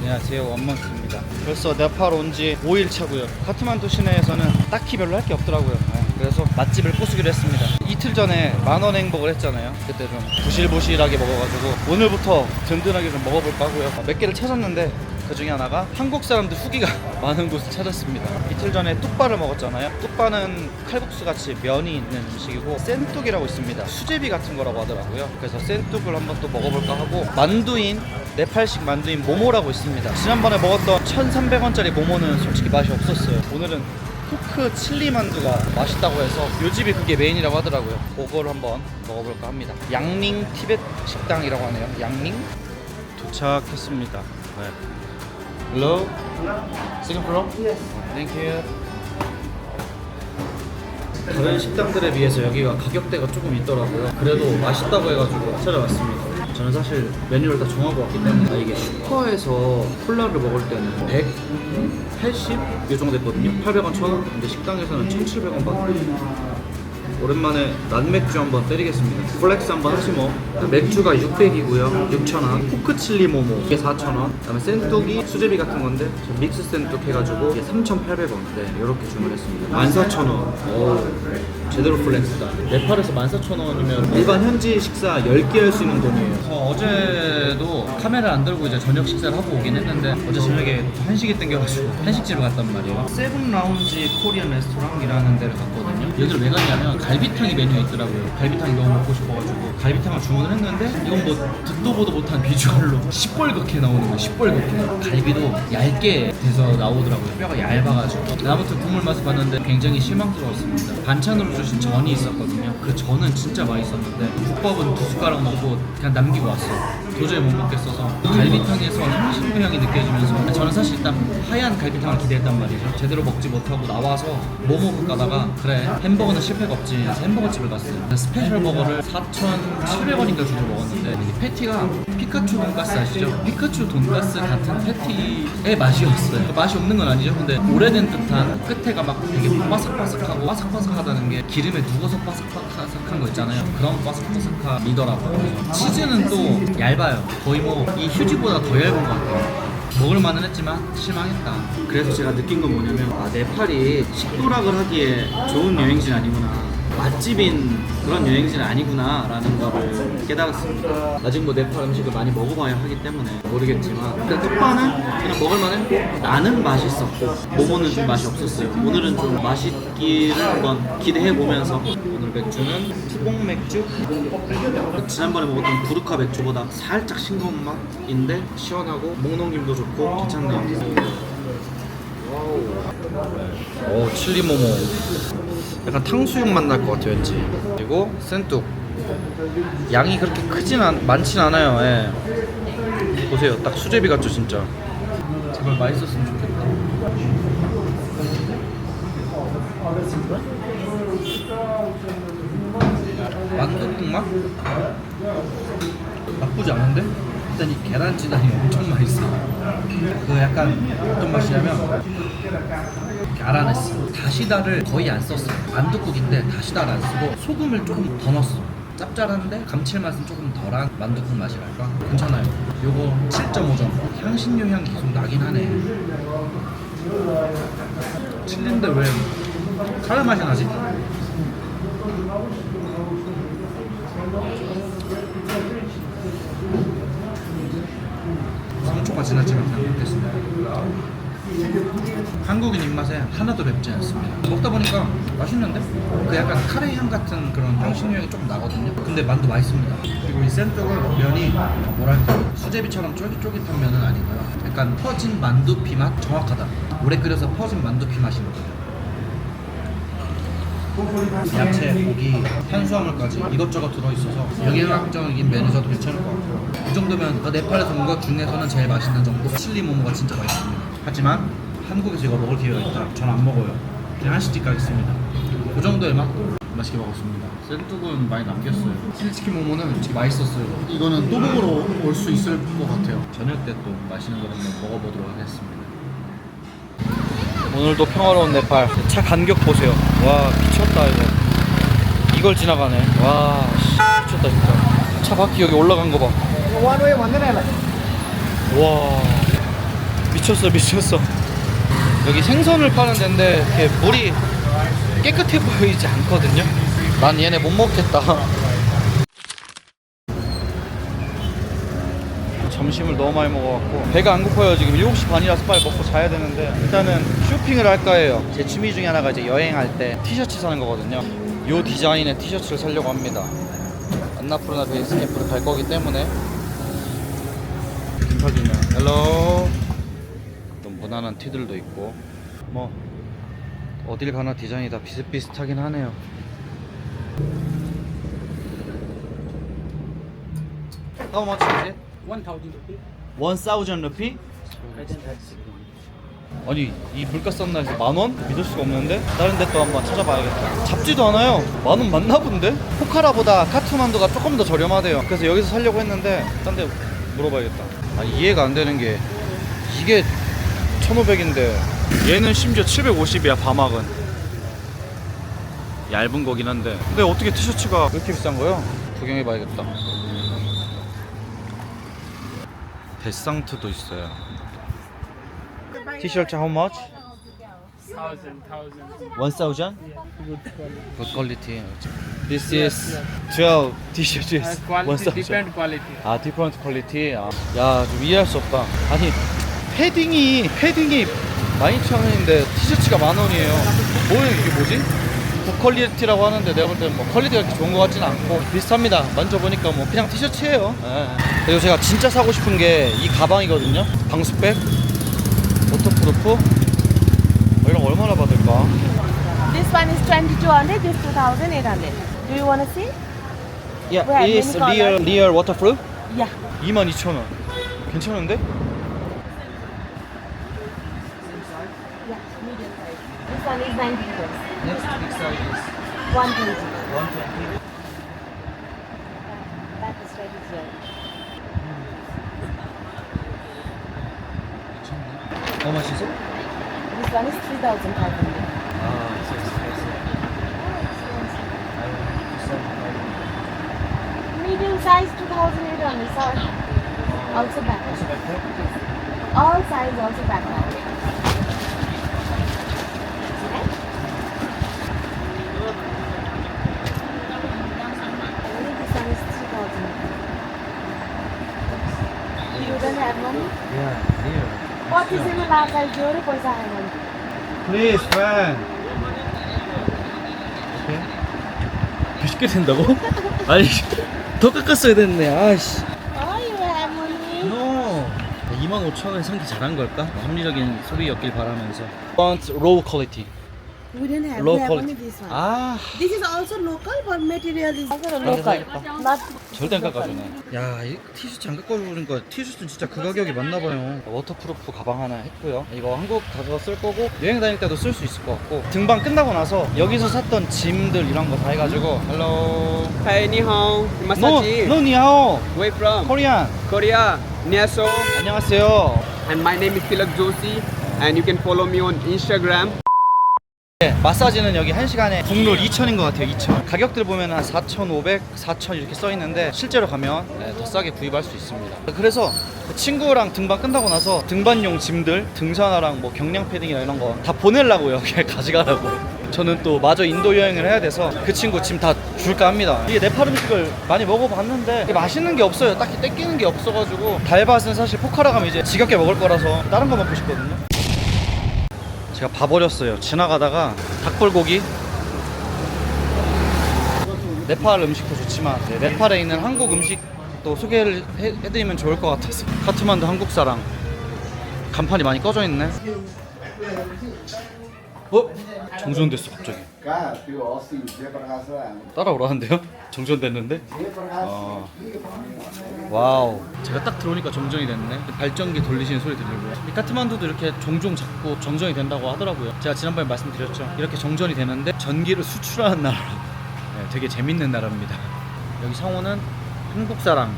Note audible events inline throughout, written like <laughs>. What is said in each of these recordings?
안녕하세요. 원망스입니다. 벌써 네팔 온 지 5일 차고요. 카트만두 시내에서는 딱히 별로 할 게 없더라고요. 네, 그래서 맛집을 꼬수기로 했습니다. 이틀 전에 만원 행복을 했잖아요. 그때 좀 부실부실하게 먹어가지고 오늘부터 든든하게 좀 먹어볼까 하고요. 몇 개를 찾았는데 그 중에 하나가 한국 사람들 후기가 <laughs> 많은 곳을 찾았습니다 이틀 전에 뚝바를 먹었잖아요 뚝바는 칼국수 같이 면이 있는 음식이고 센뚝이라고 있습니다 수제비 같은 거라고 하더라고요 그래서 센뚝을 한번 또 먹어볼까 하고 만두인 네팔식 만두인 모모라고 있습니다. 지난번에 먹었던 1,300원짜리 모모는 솔직히 맛이 없었어요. 오늘은 후크 칠리 만두가 맛있다고 해서 요 집이 그게 메인이라고 하더라고요. 그걸 한번 먹어볼까 합니다. 양링 티벳 식당이라고 하네요. 양링 도착했습니다. 네. Hello. Singapore? Yes. Thank you. 다른 식당들에 비해서 여기가 가격대가 조금 있더라고요. 그래도 맛있다고 해가지고 찾아왔습니다. 저는 사실 메뉴를 다 정하고 왔기 때문에 아, 이게 슈퍼에서 콜라를 먹을 때는 180? 이 정도 했거든요. 800원, 1000원. 근데 식당에서는 1700원 받고 오랜만에 난맥주 한번 때리겠습니다. 플렉스 한번 하시 뭐. 맥주가 600이고요. 6,000원. 포크 칠리 모모 이게 4,000원. 그다음에 센뚝이 수제비 같은 건데 저 믹스 센뚝 해가지고 이게 3,800원. 네, 이렇게 주문했습니다. 14,000원. 오, 제대로 플렉스다. 네팔에서 14,000원이면 일반 현지 식사 10개 할 수 있는 돈이에요. 저 어제도 카메라 안 들고 이제 저녁 식사를 하고 오긴 했는데 어제 저녁에 한식이 땡겨가지고 <laughs> 한식집을 갔단 말이에요. 세븐 라운지 코리안 레스토랑이라는 데를 갔거든요. 여기를 왜 갔냐면 갈비탕이 메뉴에 있더라고요. 갈비탕이 너무 먹고 싶어가지고 갈비탕을 주문을 했는데 이건 뭐 듣도 보도 못한 <laughs> 비주얼로 시뻘겋게 나오는 거예요. 시뻘겋게. 갈비도 얇게 돼서 나오더라고요. 뼈가 얇아가지고. 아무튼 국물 맛을 봤는데 굉장히 실망스러웠습니다. 반찬으로 주신 전이 있었거든요. 그 전은 진짜 맛있었는데 국밥은 두 숟가락 먹고 그냥 남기고 왔어요. 도저히 못 먹겠어서 갈비탕에서 향신료 향이 느껴지면서 저는 사실 일단 하얀 갈비탕을 기대했단 말이죠. 제대로 먹지 못하고 나와서 뭐 먹을까 하다가 그래 햄버거는 실패가 없지 해서 햄버거 집을 갔어요. 스페셜 버거를 4,700원인가 주고 먹었는데 이 패티가 피카츄 돈가스 아시죠? 피카츄 돈가스 같은 패티의 맛이었어요. 그 맛이 없는 건 아니죠. 근데 오래된 듯한 끝에가 막 되게 바삭바삭하고 바삭바삭하다는 게 기름에 누워서 바삭바삭한 거 있잖아요. 그런 바삭바삭함이더라고요. 치즈는 또 얇아요. 거의 뭐 이 휴지보다 더 얇은 것 같아요. 먹을 만은 했지만 실망했다. 그래서 제가 느낀 건 뭐냐면 아 네팔이 식도락을 하기에 좋은 여행지는 아니구나. 맛집인 그런 여행지는 아니구나라는 거를 깨달았습니다. 아직 뭐 네팔 음식을 많이 먹어봐야 하기 때문에 모르겠지만 일단 끝반은 그냥 먹을만했고 나는 맛있었고 모모는 좀 맛이 없었어요. 오늘은 좀 맛있기를 한번 기대해 보면서 오늘 맥주는 투봉 맥주 지난번에 먹었던 부르카 맥주보다 살짝 싱거운 맛인데 시원하고 목 넘김도 좋고 괜찮네요. 오 칠리 모모 약간 탕수육 맛 날 것 같아요 왠지 그리고 센뚝 양이 그렇게 크진 않, 많진 않아요 예. 보세요 딱 수제비 같죠 진짜 제발 맛있었으면 좋겠다 만두국 맛? 나쁘지 않은데? 일단 이 계란찌단이 엄청 맛있어 그 약간 어떤 맛이냐면 알아냈어. 다시다를 거의 안 썼어. 만두국인데 다시다를 안 쓰고 소금을 조금 더 넣었어. 짭짤한데 감칠맛은 조금 덜한 만두국 맛이랄까? 괜찮아요. 요거 7.5점. 향신료 향 계속 나긴 하네. 칠린데 왜 카레 맛이 나지? 그냥 먹겠습니다. 한국인 입맛에 하나도 맵지 않습니다. 먹다 보니까 맛있는데? 그 약간 카레 향 같은 그런 향신료 향이 조금 나거든요. 근데 만두 맛있습니다. 그리고 이 센떡은 면이 뭐랄까 수제비처럼 쫄깃쫄깃한 면은 아니고요. 약간 퍼진 만두피 맛 정확하다. 오래 끓여서 퍼진 만두피 맛이 나거든요. 야채, 고기, 탄수화물까지 이것저것 들어있어서 영양학적인 메뉴여도 괜찮을 것 같고 이 정도면 그 네팔에서 온것 중에서는 제일 맛있는 정도? 칠리 모모가 진짜 맛있습니다. 하지만 한국에서 이거 먹을 기회가 있다. 전 안 먹어요. 그냥 한식집 가겠습니다. 그 정도의 맛 맛있게 먹었습니다. 센뚝은 많이 남겼어요. 칠리치킨 모모는 되게 맛있었어요. 이거는 또 먹으러 올 수 있을 것 같아요. 저녁 때 또 맛있는 거 한번 먹어보도록 하겠습니다 오늘도 평화로운 네팔. 차 간격 보세요. 와 미쳤다 이거. 이걸 지나가네. 와 씨, 미쳤다 진짜. 차 바퀴 여기 올라간 거 봐. one way one này là 와 미쳤어 미쳤어. 여기 생선을 파는 데인데 이렇게 물이 깨끗해 보이지 않거든요? 난 얘네 못 먹겠다 점심을 너무 많이 먹어갖고 배가 안 고파요. 지금 7시 반이라서 빨리 먹고 자야 되는데 일단은 쇼핑을 할까 해요. 제 취미 중에 하나가 이제 여행할 때 티셔츠 사는 거거든요. 요 디자인의 티셔츠를 사려고 합니다. 안나푸르나 베이스 캠프를 갈 거기 때문에. 김파기는 헬로. 좀 무난한 티들도 있고. 뭐 어딜 가나 디자인이 다 비슷비슷하긴 하네요. How much is it? 1000 rupees 1000 루피? 아니 이 물가 싼 날에서 만 원? 믿을 수가 없는데? 다른 데 또 한번 찾아봐야겠다 잡지도 않아요 만 원 맞나 본데? 포카라보다 카트만두가 조금 더 저렴하대요 그래서 여기서 살려고 했는데 딴 데 물어봐야겠다 아 이해가 안 되는 게 이게 1500인데 얘는 심지어 750이야 바막은 얇은 거긴 한데 근데 어떻게 티셔츠가 왜 이렇게 비싼 거야? 구경해봐야겠다 데상트도 있어요 티셔츠 how much? thousand thousand 1000? good quality Good quality. This is 12 t-shirts. uh, quality 1000. different quality 아, different quality. 아, 야, 좀 이해할 수 없다. 아니, 패딩이 패딩이 12,000원인데 티셔츠가 만 원이에요. 뭐 이게 뭐지? 고퀄리티라고 하는데 내가 볼 때는 뭐 퀄리티가 그렇게 좋은 것 같지는 않고 비슷합니다. 만져보니까 뭐 그냥 티셔츠예요. 예. 그리고 제가 진짜 사고 싶은 게 이 가방이거든요. 방수백, 워터프루프. 어, 이런 거 얼마나 받을까? This one is 2200, this 2800. Do you want to see? Yeah, Where, it is many real colors? real waterproof. Yeah. 22,000원. 괜찮은데? Yeah, medium size. This one is 90 liters. Next big size is 120. 120. That is ready as well. How much is it? This one is 3500. Ah, it's expensive. Medium size 2800, sorry. Also back. Also backpack? All size also backpack. Yeah, here. What is in Lagal Yorubos Island? Please, friend. 쉽게 된다고? 아니 더 깎았어야 됐네 아씨 Oh, you have money. No 25,000원에 선기 잘한 걸까? 합리적인 소비였길 바라면서 Want low quality We didn't have, low we have only quality this one. 아 This is also local, but material is also local. Not 절대 안 깎아주네. 야, 이 티셔츠 안 깎아주니까 티셔츠는 진짜 그 가격이 맞나 봐요. 워터프루프 가방 하나 했고요. 이거 한국 가서 쓸 거고 여행 다닐 때도 쓸 수 있을 것 같고 등반 끝나고 나서 여기서 샀던 짐들 이런 거 다 해가지고 헬로. Hey, ni hao, 노, Masaji. 노 니하오. Where from? 코리안. Korea, Nyaso. 안녕하세요. And my name is Tilak Joshi. And you can follow me on Instagram. 네, 마사지는 여기 1시간에 국룰 2,000인 것 같아요. 2,000. 가격들 보면 한 4,500, 4,000 이렇게 써 있는데 실제로 가면 네, 더 싸게 구입할 수 있습니다. 그래서 그 친구랑 등반 끝나고 나서 등반용 짐들, 등산화랑 뭐 경량 패딩이나 이런 거 다 보내려고요. <laughs> 그냥 가져가라고. 저는 또 마저 인도 여행을 해야 돼서 그 친구 짐다 줄까 합니다. 이게 네팔 음식을 많이 먹어봤는데 맛있는 게 없어요. 딱히 땡기는 게 없어가지고 달밭은 사실 포카라 가면 이제 지겹게 먹을 거라서 다른 거 먹고 싶거든요. 제가 봐버렸어요. 지나가다가 닭불고기. 네팔 음식도 좋지만 네, 네팔에 있는 한국 음식도 소개를 해, 해드리면 좋을 것 같아서 카트만두 한국 사랑 간판이 많이 꺼져 있네. 어? 정전됐어 갑자기. 따라오라는데요? 정전됐는데? 어. 와우. 제가 딱 들어오니까 정전이 됐네. 발전기 돌리시는 소리 들리고요. 이 카트만두도 이렇게 종종 자꾸 정전이 된다고 하더라고요. 제가 지난번에 말씀드렸죠. 이렇게 정전이 되는데 전기를 수출하는 나라라고. 네, 되게 재밌는 나라입니다. 여기 성우는 한국 사람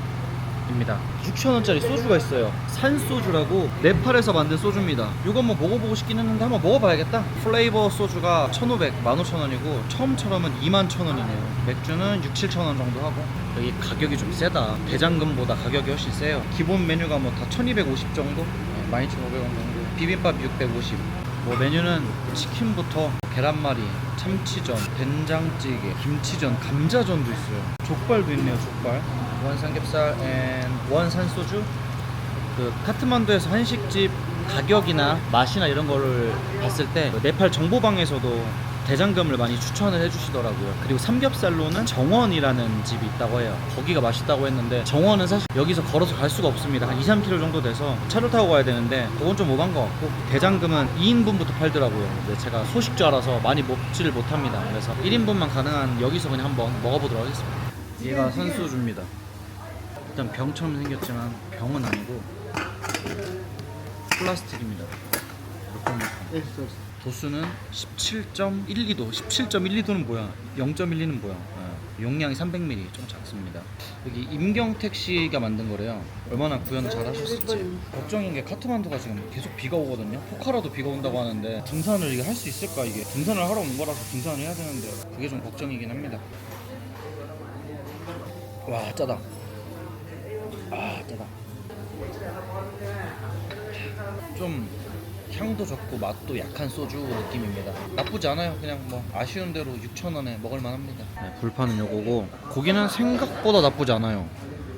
입니다. 6,000원짜리 소주가 있어요. 산소주라고 네팔에서 만든 소주입니다. 이거 한번 먹어보고 싶긴 했는데 한번 먹어봐야겠다. 플레이버 소주가 1,500, 15,000원이고 처음처럼은 21,000원이네요. 맥주는 6, 7,000원 정도 하고. 여기 가격이 좀 세다. 대장금보다 가격이 훨씬 세요. 기본 메뉴가 뭐 다 1,250 정도? 네, 12,500원 정도. 비빔밥 650 뭐 메뉴는 치킨부터 계란말이, 참치전, 된장찌개, 김치전, 감자전도 있어요. 족발도 있네요, 족발. 원 삼겹살 앤원 산소주. 그 카트만두에서 한식집 가격이나 맛이나 이런 거를 봤을 때그 네팔 정보방에서도 대장금을 많이 추천을 해주시더라고요. 그리고 삼겹살로는 정원이라는 집이 있다고 해요. 거기가 맛있다고 했는데 정원은 사실 여기서 걸어서 갈 수가 없습니다. 한 2, 3km 정도 돼서 차를 타고 가야 되는데 그건 좀 오간 것 같고 대장금은 2인분부터 팔더라고요. 근데 제가 소식자라서 많이 먹지를 못합니다. 그래서 1인분만 가능한 여기서 그냥 한번 먹어보도록 하겠습니다. 얘가 산소주입니다. 일단 병처럼 생겼지만 병은 아니고 플라스틱입니다. 물컹물컹. 도수는 17.12도. 17.12도는 뭐야? 0.12는 뭐야? 어, 용량이 300ml 좀 작습니다. 여기 임경택 씨가 만든 거래요. 얼마나 구현을 잘 하셨을지. 걱정인 게 카트만두가 지금 계속 비가 오거든요. 포카라도 비가 온다고 하는데 등산을 이게 할 수 있을까 이게? 등산을 하러 온 거라서 등산을 해야 되는데 그게 좀 걱정이긴 합니다. 와 짜다. 아 짜다. 좀 향도 적고 맛도 약한 소주 느낌입니다. 나쁘지 않아요. 그냥 뭐 아쉬운 대로 6,000원에 먹을 만합니다. 네, 불판은 요거고 고기는 생각보다 나쁘지 않아요.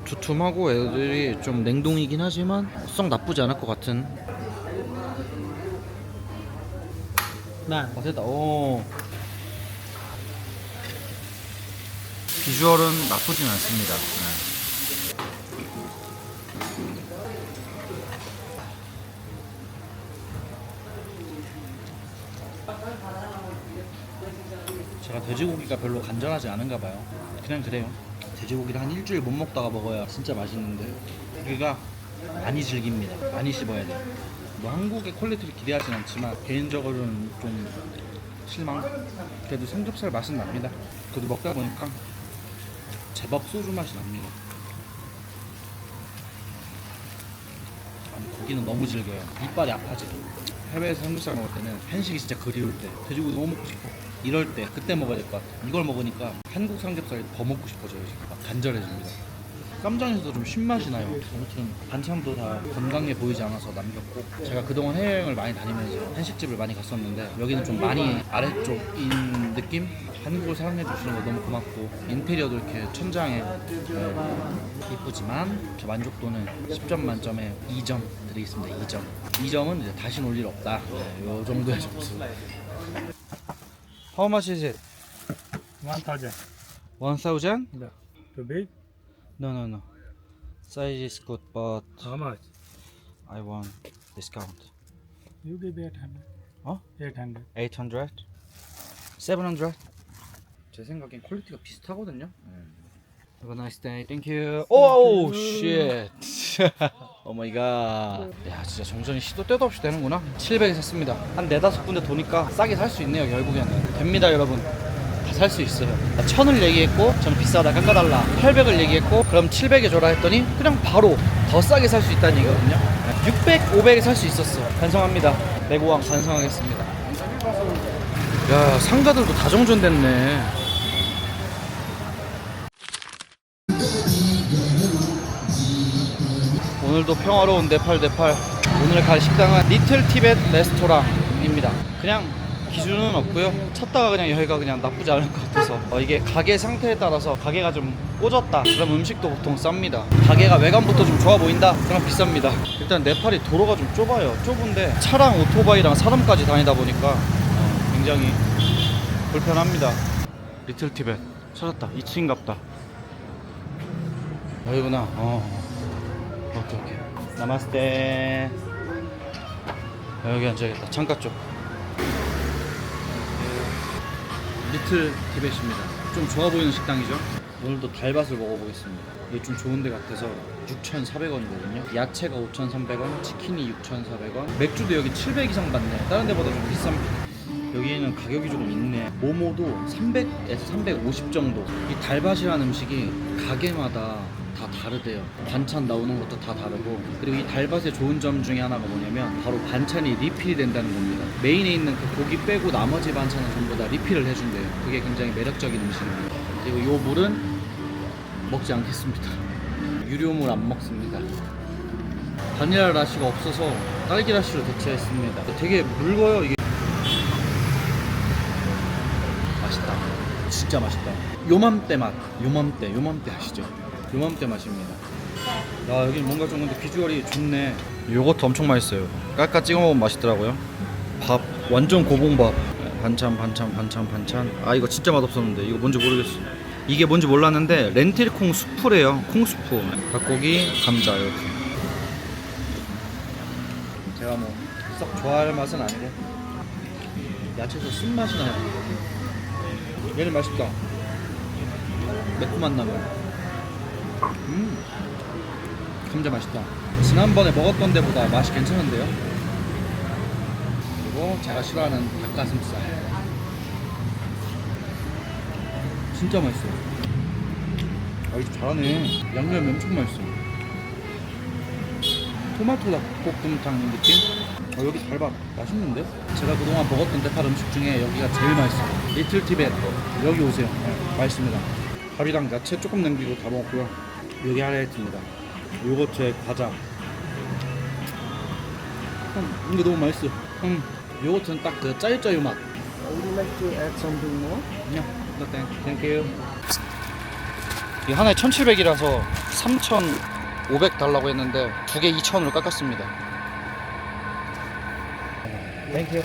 두툼하고 애들이 좀 냉동이긴 하지만 썩 나쁘지 않을 것 같은. Nah. 어 됐다. 오. 비주얼은 나쁘진 않습니다. 네. 제가 돼지고기가 별로 간절하지 않은가 봐요. 그냥 그래요. 돼지고기를 한 일주일 못 먹다가 먹어야 진짜 맛있는데 고기가 많이 질깁니다. 많이 씹어야 돼. 뭐 한국의 퀄리티를 기대하진 않지만 개인적으로는 좀 실망. 그래도 삼겹살 맛은 납니다. 그래도 먹다 보니까 제법 소주 맛이 납니다. 고기는 너무 질겨요. 이빨이 아파지. 해외에서 삼겹살 먹을 때는 한식이 진짜 그리울 때, 돼지고기 너무 먹고 싶어. 이럴 때 그때 먹어야 될 것 같아. 이걸 먹으니까 한국 삼겹살이 더 먹고 싶어져요. 지금 막 간절해집니다. 깜장에서도 좀 신맛이 나요. 아무튼 반찬도 다 건강해 보이지 않아서 남겼고 제가 그동안 해외여행을 많이 다니면서 한식집을 많이 갔었는데 여기는 좀 많이 아래쪽인 느낌? 한국을 사랑해 주시는 거 너무 고맙고 인테리어도 이렇게 천장에 네, 이쁘지만 저 만족도는 10점 만점에 2점 드리겠습니다. 2점. 2점은 이제 다시 놀일 없다. 네, 요 정도의 점수. How much is it? 1000. 1000? Yeah. Big? No, no, no. Size is good, but How much? I want discount. You give 800. 어? 800. 800? 700? 제 생각엔 퀄리티가 비슷하거든요. Have a nice day. Thank you. Oh shit. 오 마이 갓. 야, 진짜 정전이 시도 때도 없이 되는구나. 700에 샀습니다. 한 네다섯 군데 도니까 싸게 살 수 있네요, 결국에는. 됩니다, 여러분. 다살수 있어요. 나 1000을 얘기했고, 저는 비싸다, 깎아달라. 800을 얘기했고, 그럼 700에 줘라 했더니, 그냥 바로 더 싸게 살 수 있다는 얘기거든요. 600, 500에 살 수 있었어. 반성합니다. 내고왕 반성하겠습니다. 야, 상가들도 다 정전됐네. 오늘도 평화로운 네팔 네팔 오늘 갈 식당은 리틀 티벳 레스토랑입니다 그냥 기준은 없고요. 찾다가 그냥 여기가 그냥 나쁘지 않을 것 같아서. 어, 이게 가게 상태에 따라서 가게가 좀 꽂았다. 그럼 음식도 보통 쌉니다. 가게가 외관부터 좀 좋아 보인다? 그럼 비쌉니다. 일단 네팔이 도로가 좀 좁아요. 좁은데 차랑 오토바이랑 사람까지 다니다 보니까 어, 굉장히 불편합니다. 리틀 티벳 찾았다. 2층 갑다. 여기구나. 어. 오케이 오케이. 나마스테. 여기 앉아야겠다. 창가 쪽 리틀 티벳입니다. 좀 좋아 보이는 식당이죠? 오늘도 달밭을 먹어보겠습니다. 이게 좀 좋은 데 같아서 6,400원이거든요. 야채가 5,300원 치킨이 6,400원 맥주도 여기 700 이상 받네. 다른 데보다 좀 비쌉니다 여기는 가격이 조금 있네. 모모도 300에서 350 정도. 이 달밭이라는 음식이 가게마다 다 다르대요. 반찬 나오는 것도 다 다르고 그리고 이 달밭의 좋은 점 중에 하나가 뭐냐면 바로 반찬이 리필이 된다는 겁니다. 메인에 있는 그 고기 빼고 나머지 반찬은 전부 다 리필을 해준대요. 그게 굉장히 매력적인 음식입니다. 그리고 요 물은 먹지 않겠습니다. <laughs> 유료물 안 먹습니다. 바닐라 라시가 없어서 딸기 라시로 대체했습니다. 되게 묽어요 이게. 맛있다. 진짜 맛있다. 요맘때 맛. 요맘때, 요맘때 아시죠? 요맘때 맛입니다. 야 여기 뭔가 좀 근데 비주얼이 좋네. 요거트 엄청 맛있어요. 깔깔 찍어 먹으면 맛있더라고요. 밥 완전 고봉밥. 반찬 반찬 반찬 반찬. 아 이거 진짜 맛없었는데 이거 뭔지 모르겠어. 이게 뭔지 몰랐는데 렌틸 콩 수프래요. 콩 수프. 닭고기, 감자 이렇게. 제가 뭐 썩 좋아할 맛은 아니고 야채에서 쓴맛이 나요. 얘는 맛있다. 매콤한 나물. 음, 감자 맛있다. 지난번에 먹었던 데보다 맛이 괜찮은데요? 그리고 제가 싫어하는 닭가슴살. 진짜 맛있어요. 아, 이거 잘하네. 양념이 엄청 맛있어. 토마토 닭볶음탕 느낌? 어, 여기 달밥 맛있는데? 제가 그동안 먹었던 대파 음식 중에 여기가 제일 맛있어요. 리틀 티벳 여기 오세요. 네, 맛있습니다. 밥이랑 야채 조금 남기고 다 먹었고요. 여기 하이라이트입니다. 요거트에 과자. 음, 이게 너무 맛있어. 음, 요거트는 딱 그 짜유짜유 맛. Would you like to add something more? 그냥 no, thank, thank you. 이 하나에 1,700이라서 3,500 달라고 했는데 두 개 2,000으로 깎았습니다. Thank you.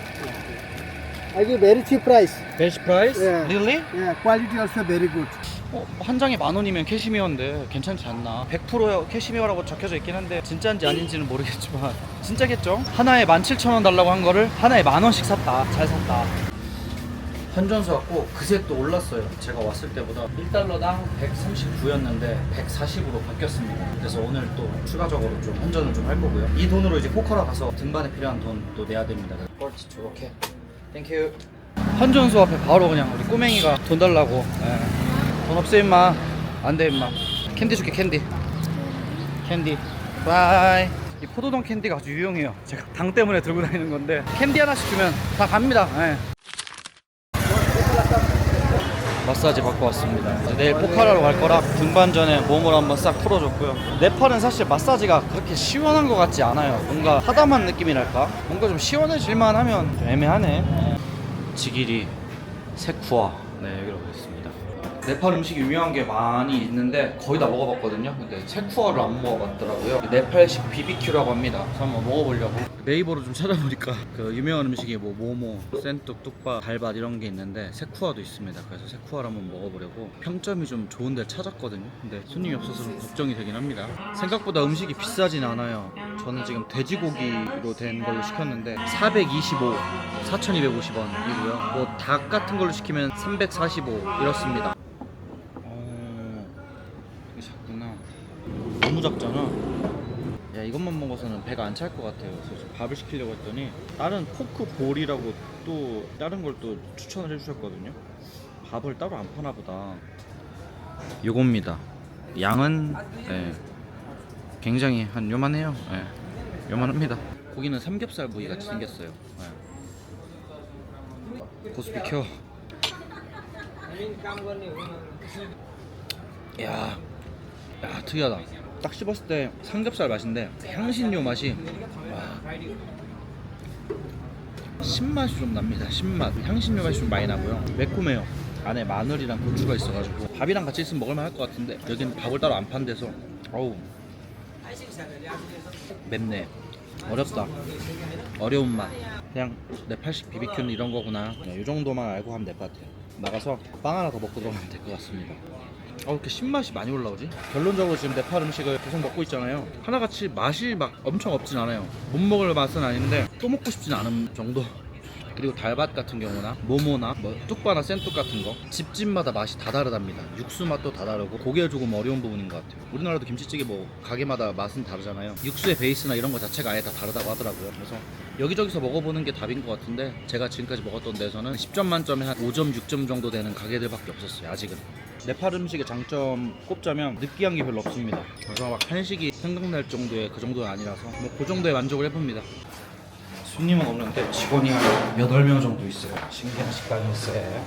I give very cheap price. Best price? Yeah. Really? Yeah, quality also very good. 어, 한 장에 만 원이면 캐시미어인데 괜찮지 않나? 100% 캐시미어라고 적혀져 있긴 한데 진짜인지 아닌지는 모르겠지만 <laughs> 진짜겠죠? 하나에 17,000원 달라고 한 거를 하나에 만 원씩 샀다. 잘 샀다. 환전소 왔고 그새 또 올랐어요. 제가 왔을 때보다 1달러당 139였는데 140으로 바뀌었습니다. 그래서 오늘 또 추가적으로 좀 환전을 좀 할 거고요. 이 돈으로 이제 포커라 가서 등반에 필요한 돈 또 내야 됩니다. 뻘치 좋게. 땡큐. 환전소 앞에 바로 그냥 우리 꼬맹이가 돈 달라고. 예. 돈 없어 임마. 안돼 임마. 캔디 줄게 캔디. 캔디. 바이. 이 포도당 캔디가 아주 유용해요. 제가 당 때문에 들고 다니는 건데 캔디 하나씩 주면 다 갑니다. 예. 마사지 받고 왔습니다. 내일 포카라로 갈 거라 등반 전에 몸을 한번 싹 풀어줬고요. 네팔은 사실 마사지가 그렇게 시원한 것 같지 않아요. 뭔가 하다만 느낌이랄까? 뭔가 좀 시원해질만 하면 좀 애매하네. 지기리, 세쿠아. 네. 네팔 음식이 유명한 게 많이 있는데 거의 다 먹어봤거든요. 근데 체쿠아를 안 먹어봤더라고요. 네팔식 BBQ라고 합니다. 그래서 한번 먹어보려고. 네이버로 좀 찾아보니까 그 유명한 음식이 뭐 모모, 센뚝, 뚝밥, 달밭 이런 게 있는데 세쿠아도 있습니다. 그래서 세쿠아를 한번 먹어보려고 평점이 좀 좋은 데를 찾았거든요. 근데 손님이 없어서 좀 걱정이 되긴 합니다. 생각보다 음식이 비싸진 않아요. 저는 지금 돼지고기로 된 걸로 시켰는데 425, 4,250원이고요. 뭐 닭 같은 걸로 시키면 345 이렇습니다. 어, 이게 작구나. 너무 작잖아. 야 이것만 먹어서는 배가 안 찰 것 같아요. 그래서 밥을 시키려고 했더니 다른 포크 볼이라고 또 다른 걸 또 추천을 해주셨거든요. 밥을 따로 안 파나 보다. 요겁니다. 양은 네, 굉장히 한 요만해요. 네, 요만합니다. 고기는 삼겹살 부위 같이 생겼어요. 네. 고수 비켜. 야, 야 특이하다. 딱 씹었을 때 삼겹살 맛인데 향신료 맛이 와. 신맛이 좀 납니다. 신맛. 향신료 맛이 좀 많이 나고요. 매콤해요. 안에 마늘이랑 고추가 있어가지고 밥이랑 같이 있으면 먹을만 할 것 같은데 여기는 밥을 따로 안 판대서 어우 맵네. 어렵다. 어려운 맛. 그냥 네팔식 비비큐는 이런 거구나. 이 정도만 알고 하면 될 것 같아요. 나가서 빵 하나 더 먹고 들어가면 될 것 같습니다. 어, 이렇게 신맛이 많이 올라오지? 결론적으로 지금 네팔 음식을 계속 먹고 있잖아요. 하나같이 맛이 막 엄청 없진 않아요. 못 먹을 맛은 아닌데 또 먹고 싶진 않은 정도. 그리고 달밭 같은 경우나 모모나 뭐 뚝바나 센뚝 같은 거 집집마다 맛이 다 다르답니다. 육수 맛도 다 다르고 그게 조금 어려운 부분인 것 같아요. 우리나라도 김치찌개 뭐 가게마다 맛은 다르잖아요. 육수의 베이스나 이런 거 자체가 아예 다 다르다고 하더라고요. 그래서 여기저기서 먹어보는 게 답인 것 같은데 제가 지금까지 먹었던 데서는 10점 만점에 한 5점, 6점 정도 되는 가게들밖에 없었어요. 아직은. 네팔 음식의 장점 꼽자면 느끼한 게 별로 없습니다. 그래서 막 한식이 생각날 정도의 그 정도는 아니라서 뭐 그 정도의 만족을 해봅니다. 손님은 없는데 직원이 한 8명 정도 있어요. 신기한 식당이었어요.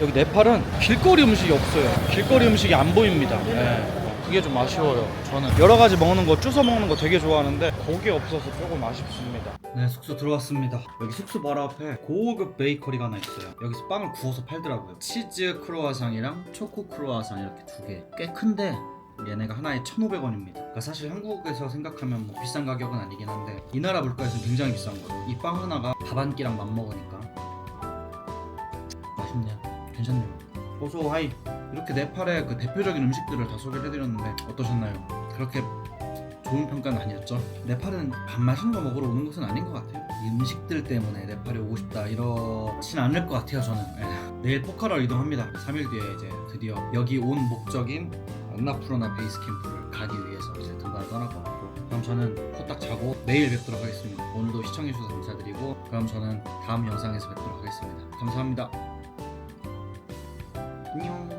여기 네팔은 길거리 음식이 없어요. 길거리 음식이 안 보입니다. 네. 그게 좀 아쉬워요. 저는 여러 가지 먹는 거 주워 먹는 거 되게 좋아하는데 거기 없어서 조금 아쉽습니다. 네, 숙소 들어왔습니다. 여기 숙소 바로 앞에 고급 베이커리가 하나 있어요. 여기서 빵을 구워서 팔더라고요. 치즈 크로와상이랑 초코 크로와상 이렇게 두 개. 꽤 큰데 얘네가 하나에 1,500원입니다. 그러니까 사실 한국에서 생각하면 뭐 비싼 가격은 아니긴 한데 이 나라 물가에서는 굉장히 비싼 거예요. 이 빵 하나가 밥 한 끼랑 맞먹으니까 맛있네요. 괜찮네요. 고소 하이. 이렇게 네팔의 그 대표적인 음식들을 다 소개를 해드렸는데 어떠셨나요? 그렇게 좋은 평가는 아니었죠. 네팔은 밥 맛있는 거 먹으러 오는 것은 아닌 것 같아요. 이 음식들 때문에 네팔에 오고 싶다 이러진 않을 것 같아요. 저는 예. 내일 포카로 이동합니다. 3일 뒤에 이제 드디어 여기 온 목적인 안나프로나 베이스 캠프를 가기 위해서 이제 등반을 떠날 것 같고 그럼 저는 코딱 자고 내일 뵙도록 하겠습니다. 오늘도 시청해주셔서 감사드리고 그럼 저는 다음 영상에서 뵙도록 하겠습니다. 감사합니다. 안녕